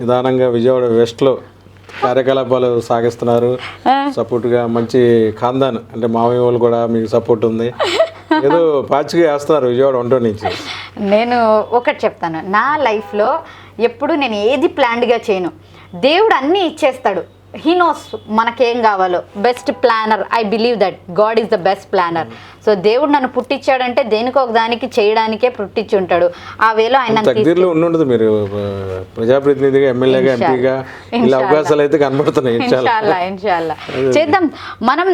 నిదానంగా విజయవాడ వెస్ట్లో కార్యకలాపాలు సాగిస్తున్నారు. సపోర్ట్గా మంచి ఖాందాన్ అంటే మామయ్య వాళ్ళు కూడా మీకు సపోర్ట్ ఉంది. ఏదో పాచిగా వేస్తున్నారు విజయవాడ వంట నుంచి. నేను ఒకటి చెప్తాను. నా లైఫ్లో ఎప్పుడు నేను ఏది ప్లాన్డ్గా చేయను. దేవుడు అన్నీ ఇచ్చేస్తాడు. హీ నోస్ మనకేం కావాలో. Best planner I believe that God is the best planner so దేవుడు నన్ను పుట్టించాడంటే దేనికో ఒక దానికి చేయడానికే పుట్టించి ఉంటాడు ఆ వేలో ఆయన ఉండుండదు మీరు. ప్రజాప్రతినిధిగా ఎమ్మెల్యేగా ఎంపీగా ఇలా అవకాశాలు అయితే కనబడుతున్నాయి చాలా ఇన్షాల్లా ఇన్షాల్లా. చేద్దాం. మనం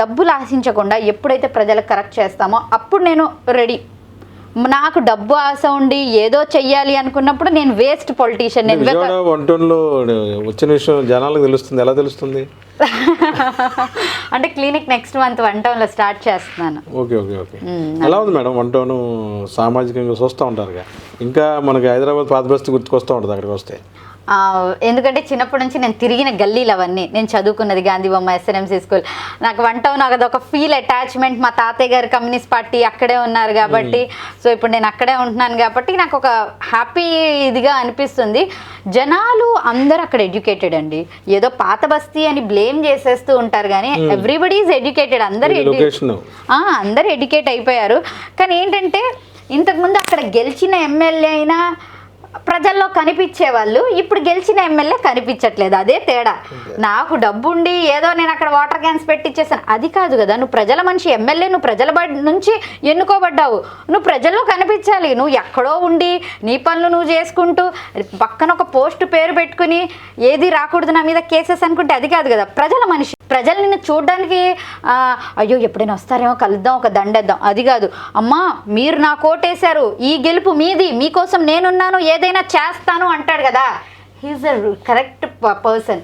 డబ్బులు ఆశించకుండా ఎప్పుడైతే ప్రజలకు కరెక్ట్ చేస్తామో అప్పుడు నేను రెడీ. నాకు డబ్బు ఆశ ఉండి ఏదో చెయ్యాలి అనుకున్నప్పుడు నేను వేస్ట్ పొలిటీషియన్ వంటంలో వచ్చిన విషయం జనాలకు తెలుస్తుంది. ఎలా తెలుస్తుంది? అంటే క్లినిక్ నెక్స్ట్ మంత్ వన్ టౌన్లో స్టార్ట్ చేస్తున్నాను. Okay okay okay. ఎలా ఉంది మేడం వన్ టౌన్ సామాజికంగా చూస్తూ ఉంటారుగా? ఇంకా మనకి హైదరాబాద్ పాత బస్తీ గుర్తుకొస్తూ ఉంటుంది అక్కడికి వస్తే. ఎందుకంటే చిన్నప్పటి నుంచి నేను తిరిగిన గల్లీలు అవన్నీ. నేను చదువుకున్నది గాంధీ బొమ్మ ఎస్ఎన్ఎంసీ స్కూల్ నాకు వన్ టౌన్ అదొక ఫీల్ అటాచ్మెంట్ మా తాతయ్య గారు కమ్యూనిస్ట్ పార్టీ అక్కడే ఉన్నారు కాబట్టి. సో ఇప్పుడు నేను అక్కడే ఉంటున్నాను కాబట్టి నాకు ఒక హ్యాపీ ఇదిగా అనిపిస్తుంది. జనాలు అందరు అక్కడ ఎడ్యుకేటెడ్ అండి. ఏదో పాత బస్తీ అని బ్లేమ్ చేసేస్తూ ఉంటారు కానీ ఎవ్రీబడి ఈజ్ ఎడ్యుకేటెడ్ అందరు అందరు ఎడ్యుకేట్ అయిపోయారు. కానీ ఏంటంటే ఇంతకుముందు అక్కడ గెలిచిన ఎమ్మెల్యే అయినా ప్రజల్లో కనిపించే వాళ్ళు ఇప్పుడు గెలిచిన ఎమ్మెల్యే కనిపించట్లేదు. అదే తేడా. నాకు డబ్బు ఉండి ఏదో నేను అక్కడ వాటర్ క్యాన్స్ పెట్టిచ్చేసాను. అది కాదు కదా నువ్వు ప్రజల మనిషి ఎమ్మెల్యే నువ్వు ప్రజల నుంచి ఎన్నుకోబడ్డావు. నువ్వు ప్రజల్లో కనిపించాలి. నువ్వు ఎక్కడో ఉండి నీ పనులు నువ్వు చేసుకుంటూ పక్కన ఒక పోస్ట్ పేరు పెట్టుకుని ఏది రాకూడదు నా మీద కేసెస్ అనుకుంటే అది కాదు కదా. ప్రజల మనిషి ప్రజలు నిన్ను చూడడానికి అయ్యో ఎప్పుడైనా వస్తారేమో కలుద్దాం ఒక దండేద్దాం. అది కాదు. అమ్మా మీరు నా కోటేశారు ఈ గెలుపు మీది. మీకోసం నేనున్నాను ఏదైనా చేస్తాను అంటాడు కదా. హీఈస్ అ కరెక్ట్ పర్సన్